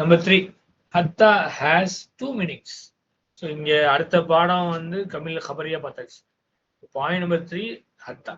Number three ஹத்தா has two meanings so இங்கே அடுத்த பாடம் வந்து கமிழில் ஹபரியாக பார்த்தாச்சு. பாயிண்ட் நம்பர் த்ரீ ஹத்தா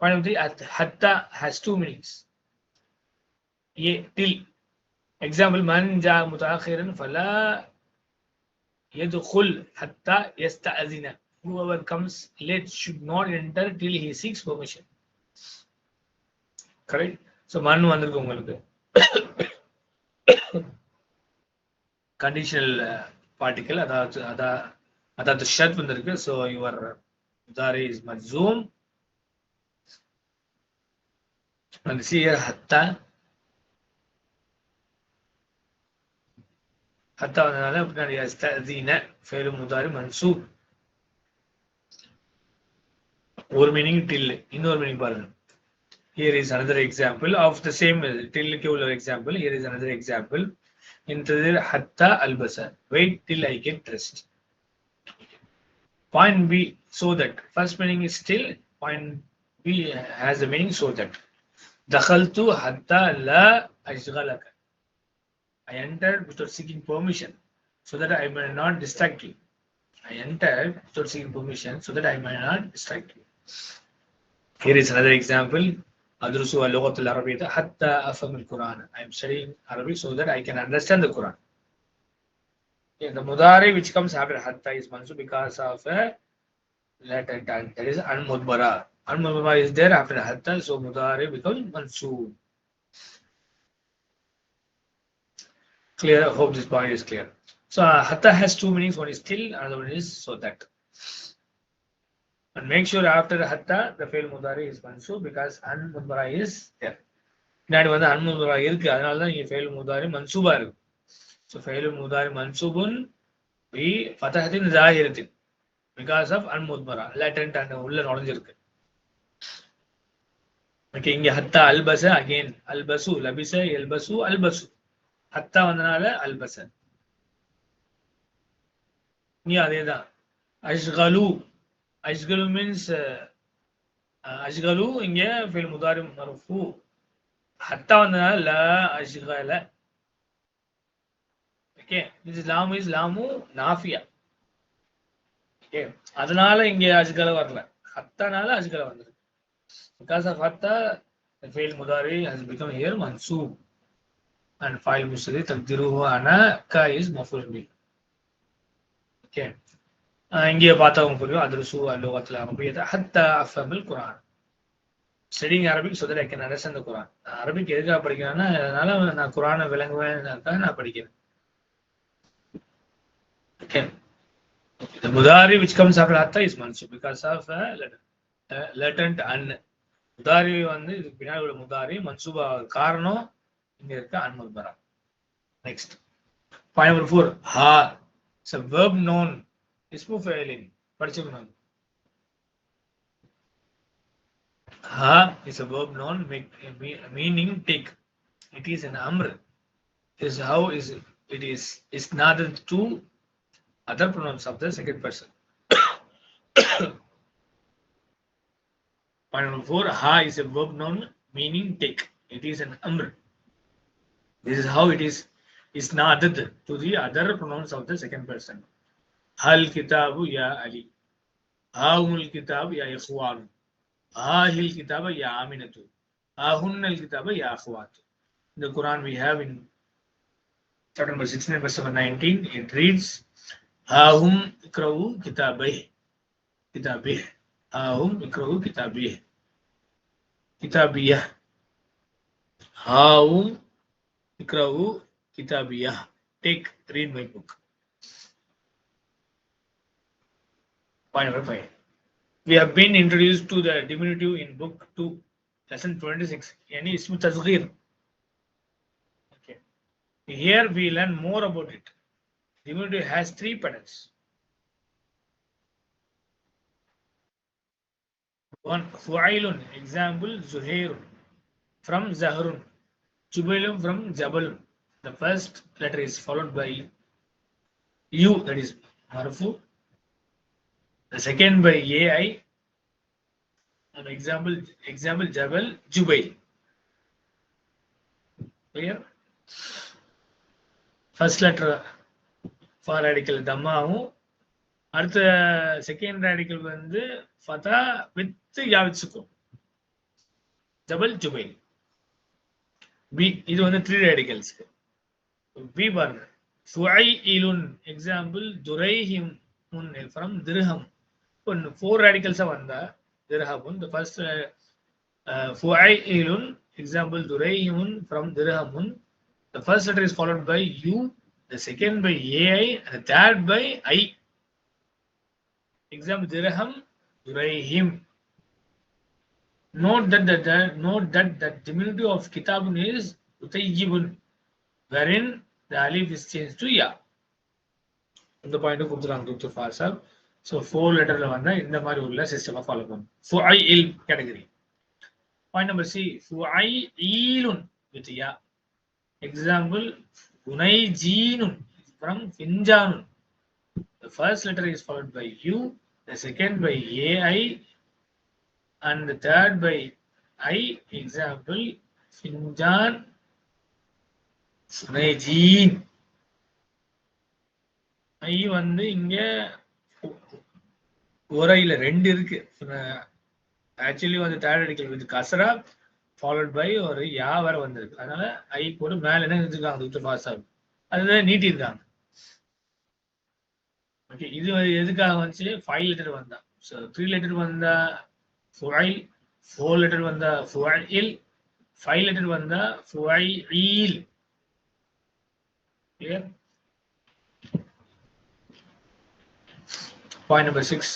பாயிண்ட் நம்பர் த்ரீ ஹத் ஹத்தா has two meanings A till example மன் ஜா முதாஹிரன் ஃபலா எதுகுல் ஹத்தா எஸ் த எஸ்த whoever comes late should not enter till he seeks permission. Correct so man வந்திருக்கு உங்களுக்கு. கண்டிஷனல் பார்ட்டிக்கல் uh, அதாவது அதான் அதாவது ஷட் வந்திருக்கு. ஸோ யுவர் தாரி இஸ் மஜூம் அந்த சீயர் ஹத்தா ஹத்தா வந்ததுனால பின்னாடி ஃபேலு முதாரி மன்சூப். ஒரு மீனிங் டில்லு இன்னொரு மீனிங் பாருங்க. Here is another example of the same till example. Here is another example. Intadir hatta albasa. Wait till I get dressed. Point B, so that. First meaning is till. Point B has the meaning so that. Dakhaltu hatta la ajgalaka. I entered without seeking permission so that I may not distract you. I entered without seeking permission so that I may not distract you. Here is another example. أدرس اللغة العربية حتى أفهم القرآن. I am studying Arabic so that I can understand the Quran. Yeah, the mudari which comes after hatta is mansu because of a latent and that is al-mudbara. Al-mudbara is there after hatta, so mudari becomes mansu. Clear? I hope this point is clear. So uh, hatta has two meanings. One is till, another one is so that. And make sure after hatta the fail mudari is mansu because an mudbara is there. பின்னாடி வந்து an Mudra இருக்கு. அதனால தான் இங்க fail முதாரி மன்சூபா இருக்கு. So ஃபெயில் முதாரி மன்சூபுன் பி ஃபதஹத்தின் ஜாஹிரத்தின் பிகாஸ் ஆஃப் அன் முத்மரா லேட்டன்ட் அந்த உள்ள நுழைஞ்சிருக்கு. ஓகே இங்க ஹத்தா அல்பச அகெயின் அல்பசு லபிச எல்பசு அல்பசு ஹத்தா வந்தனால அல்பச இங்க அதேதான். அஷ்கலு அஷ்கலு மீன்ஸ் அஷ்கலு இங்க ஃபீல் முதாரி மர்ஃபூ ஹத்தா வந்ததுனால ல அஷ்கல ஓகே this லாமு இஸ் லாமு நாஃபியா ஓகே அதனால இங்க அஜ்கல வரல. ஹத்தானால அஜ்கல வந்திருக்கு பிகாஸ் ஆஃப் ஹத்தா ஃபீல் முதாரி has become here here and file முஸ்லி musri taqdiruhu ana ka is maful okay இங்கே பார்த்தவங்க புரியும். அத்ருசு அல்லுகத்தில் அரபியத்தை ஹத்தா அஃபமில் Quran studying Arabic so that I can understand Quran Arabic எதுக்காக படிக்கிறேன்னா அதனால நான் குரானை விளங்குவேன் நான் படிக்கிறேன். Okay The mudari which comes after hatta is mansub. Because of uh, uh latent முதாரி வந்து இதுக்கு பின்னாடி உள்ள முதாரி மன்சூபா காரணம் இங்க இருக்க அன்முத்பரா நெக்ஸ்ட் பாயிண்ட் நம்பர் ஃபோர் ஹா இட்ஸ் அ வெர்ப் நோன் ఇస్ముఫైలిన్ పరిచుకున్నాం Ha is a verb noun meaning take. It is an amr. This is how is it, it is isnaded to other pronouns of the second person. Point number four. Ha is a verb noun meaning take. It is an amr. This is how it is isnaded to the other pronouns of the second person. ஹல் கிதாபு யா அலி ஆஹுல் கிதாபு யா எஃப்வானு ஆஹில் கிதாப யா ஆமினத்து ஆஹுன்னல் கிதாப யா அஃப்வாத்து இந்த Quran we have in chapter number 16 verse number 19 it reads ahum ikra'u kitabih kitabih ahum ikra'u kitabih kitabiyah ahum ikra'u kitabiyah take read my book five we have been introduced to the diminutive in book 2 lesson 26 yani ismu tasghir okay here we learn more about it diminutive has three patterns. One, Fu'ailun, example, Zuhairun, from Zahrun, Jubailun from Jabalun. The first letter is followed by U, that is Marfu. The second by AI. An example, example, Jabal, Jubail. Clear? First letter for radical தம்மாவும் அடுத்த second radical வந்து ஃபதா with யாவிச்சுக்கும் double ஜுபைல் பி இது வந்து three ரேடிக்கல்ஸ்க்கு B பாருங்க இலுன் example துரைஹிம் முன் ஃப்ரம் திருஹம் இப்போ ஃபோர் ரேடிக்கல்ஸா வந்தா திருஹமுன் த ஃபர்ஸ்ட் ஃபுஐஇலுன் எக்ஸாம்பிள் துரைஹிமுன் ஃப்ரம் திருஹமுன் the first letter is followed by u the second by ai and the third by i example dirham durayhim note that the, the note that the diminutive of kitabun is utayyibun wherein the alif is changed to ya இந்த point கொடுத்துருக்காங்க doctor ஃபாசர் so four லெட்டரில் வந்தால் இந்த மாதிரி உள்ள சிஸ்டமை follow பண்ணும் ஃபுஐ இல் கேட்டகரி பாயிண்ட் நம்பர் சி ஐ ஈலுன் வித் யா எக்ஸாம்பிள் உனை ஜீனுன் ஃப்ரம் ஃபின்ஜானுன் The first letter is followed by U, the second by AI, and the third by I. Example, Finjan, வந்து இங்கே உரையில ரெண்டு இருக்கு. ஆக்சுவலி வந்து தேர்ட் அடிக்கல். வித் கசரா ஃபாலோட் பை ஒரு யா வர வந்திருக்கு. அதனால ஐ கூட மேல என்ன இருக்காங்க பாஸ் ஆகும் அதுதான் நீட்டியிருக்காங்க. ஓகே இது எதுக்காக வந்துச்சு? ஃபைவ் லிட்டர் வந்தா. ஸோ த்ரீ லிட்டர் வந்தா ஃபுஐல் ஃபோர் லிட்டர் வந்தா ஃபுஐல் ஃபைவ் லிட்டர் வந்தா ஃபுஐல். Clear point number six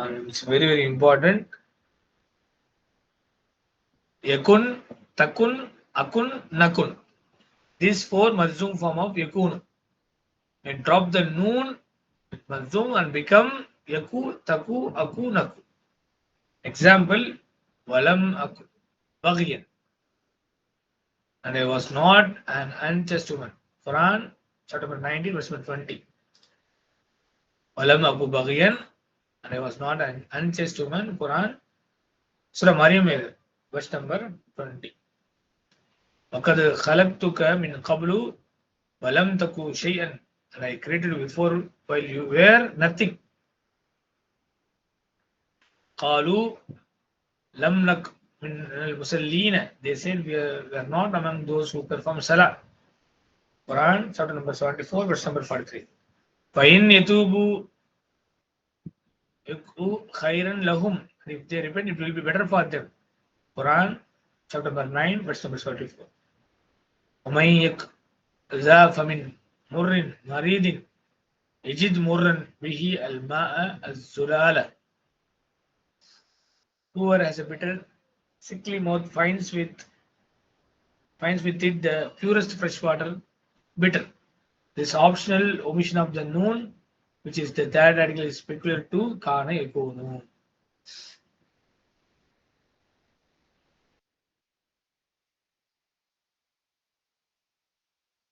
and it's very very important. Yakun takun akun nakun. These four mazum form of yakun. And drop the noon mazum and become yaku taku aku naku. Example walam aku baghiyan. And I was not an unjust woman. Quran chapter 19 verse 20. Walam aku And I was not an unjust woman. Quran, Surah Maryam. verse number 20 وقد خلقتك من قبل ولم تكن شيئا and I created you before while you were nothing قالوا لم نك من المسلين they said we are, we are not among those who perform salah Quran chapter number 74 verse number 43 فإن يتوبوا يكون خيرا لهم if they repent it will be better for them Quran, chapter number 9, verse number 44. ومن يقذاف من مر مريض يجد مرا به الماء الزلالة. Whoever has a bitter, sickly mouth finds with finds with it the purest fresh water bitter. This optional omission of the noon, which is the third article, is peculiar to Kana Ekonu.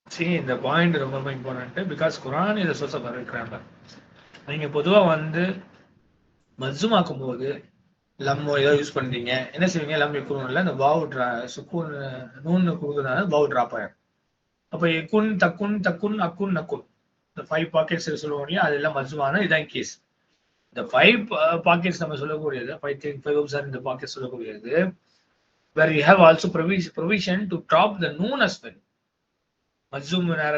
See, இந்த point ரொம்ப ரொம்ப important because குரான் இதை source of grammar நீங்க பொதுவா வந்து மஸ்ஸுமாக்கும் போது லம் ஏதோ யூஸ் பண்ணுறீங்க என்ன செய்வீங்க? லம் எக்குன்ல இந்த வாவு ட்ரா சுக்குன்னு நூன்னு கொடுக்குறதுனால வாவு ட்ராப் ஆயிடும் அப்போ எக்குன் தக்குன் தக்குன் அக்குன் நக்குன் இந்த ஃபைவ் பாக்கெட்ஸ் சொல்லுவோம் இல்லையா? அதெல்லாம் மஸ்ஸுமான இதான் கேஸ் இந்த ஃபைவ் பாக்கெட்ஸ் uh, நம்ம சொல்லக்கூடியது. ஃபைவ் திங் ஃபைவ் சார் இந்த பாக்கெட் சொல்லக்கூடியது. Where you have also provis provision to drop the noon as well மஜ்ஜூம் நேர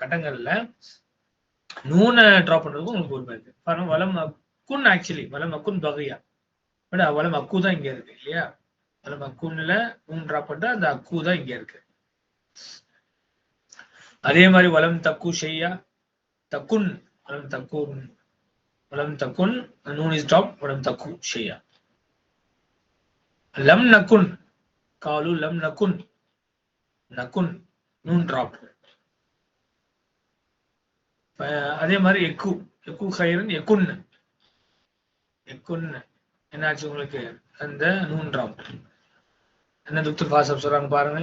கட்டங்களில் நூனை ட்ராப் பண்றதுக்கும் உங்களுக்கு உரிமை இருக்கு. காரணம் வலம் அக்குன் ஆக்சுவலி வளம் அக்குன் பகையா. பட் வலம் அக்கு தான் இங்கே இருக்கு இல்லையா? வளம் அக்குன்ல நூன் ட்ராப் பண்ணா அந்த அக்கு தான் இங்க இருக்கு. அதே மாதிரி வளம் தக்கு ஷெய்யா தக்குன் வலம் தக்குன் வலம் தக்குன் நூன் இஸ் ட்ராப் வலம் தக்கு ஷெய்யா லம் நக்குன் காலு லம் நக்குன் நக்குன் நூன் ட்ராப். அதே மாதிரி எக்கு எக்கு ஹைரன் எக்குன்னு எக்குன்னு என்னாச்சு உங்களுக்கு? அந்த நூன் ட்ராப். என்ன துக்தர் ஃபாசப் சொல்றாங்க பாருங்க.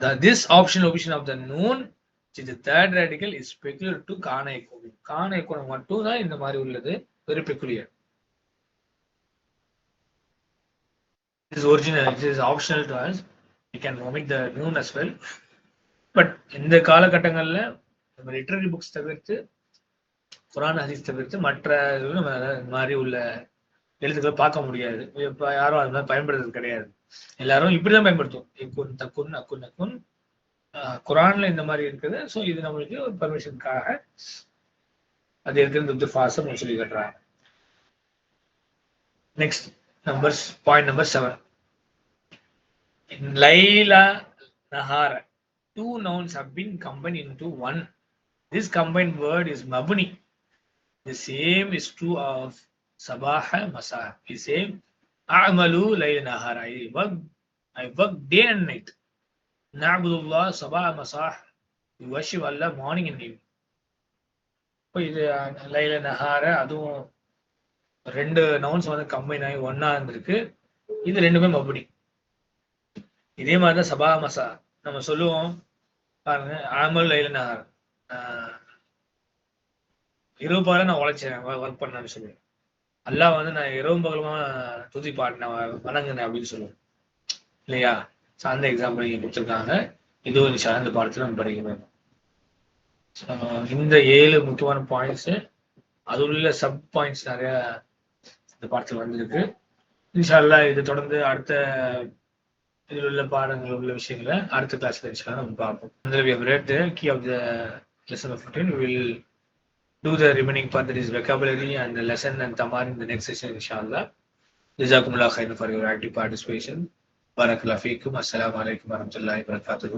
The this option of the the noon is the third radical is peculiar to காண எக்கோணம் காண மட்டும் தான் இந்த மாதிரி உள்ளது. Very பெக்குரியன் is is original it is optional to you can omit the நியூன் as well but இந்த காலகட்டங்களில் நம்ம லிட்ரரி புக்ஸ் தவிர்த்து குரான் ஹதீஸ் தவிர்த்து மற்ற நம்ம இந்த மாதிரி உள்ள எழுத்துக்களை பார்க்க முடியாது. இப்போ யாரும் அது மாதிரி பயன்படுத்துறது கிடையாது. எல்லாரும் இப்படிதான் பயன்படுத்தும் குன் தக்குன் அக்குன் அக்குன் குரான்ல இந்த மாதிரி இருக்குது ஸோ இது நம்மளுக்கு ஒரு பர்மிஷனுக்காக அது இருக்குது துப்து ஃபாசம் சொல்லி கட்டுறாங்க next number point number seven Laila நஹார two nouns have been combine into one this combine word is மபுனி the same is true of சபாஹ மசா தி சேம் அமலு லைல நஹார I work I work day and night Na'budullah சபா masah. We worship Allah morning and evening. இப்போ இது லைல நஹார அதுவும் ரெண்டு nouns வந்து combine ஆகி ஒன்னா இருந்திருக்கு. இது ரெண்டுமே மபுடி. இதே மாதிரி தான் சபா மசா. நம்ம சொல்லுவோம் பாருங்க ஆமல் லைல நஹார். ஆஹ் இரவு பகல நான் உழைச்சேன் ஒர்க் பண்ணேன்னு சொல்லுவேன் அல்லாஹ் வந்து நான் இரவு பகலமா துதி பாடினேன் வணங்குனேன் அப்படின்னு சொல்லுவேன் இல்லையா? சார்ந்த அந்த எக்ஸாம்பிள் இங்கே கொடுத்துருக்காங்க. இதுவும் இந்த சார்ந்த பாடத்தில் நம்ம படிக்கணும் இந்த ஏழு முக்கியமான பாயிண்ட்ஸ் அது உள்ள சப் பாயிண்ட்ஸ் நிறைய இந்த பாடத்தில் வந்திருக்கு. இன்ஷால்லா இது தொடர்ந்து அடுத்த இதில் உள்ள பாடங்கள் உள்ள விஷயங்களை அடுத்த கிளாஸ்ல இன்ஷால்லா நம்ம பார்ப்போம். அதில் we have the the key of the lesson of 15 we will lesson and remaining இந்த next is vocabulary and the lesson and tamar in பாரக் லஃபீக்கும் அஸ்லாம் வலைக்கம் வரமத்துல்லாய் வரகாத்து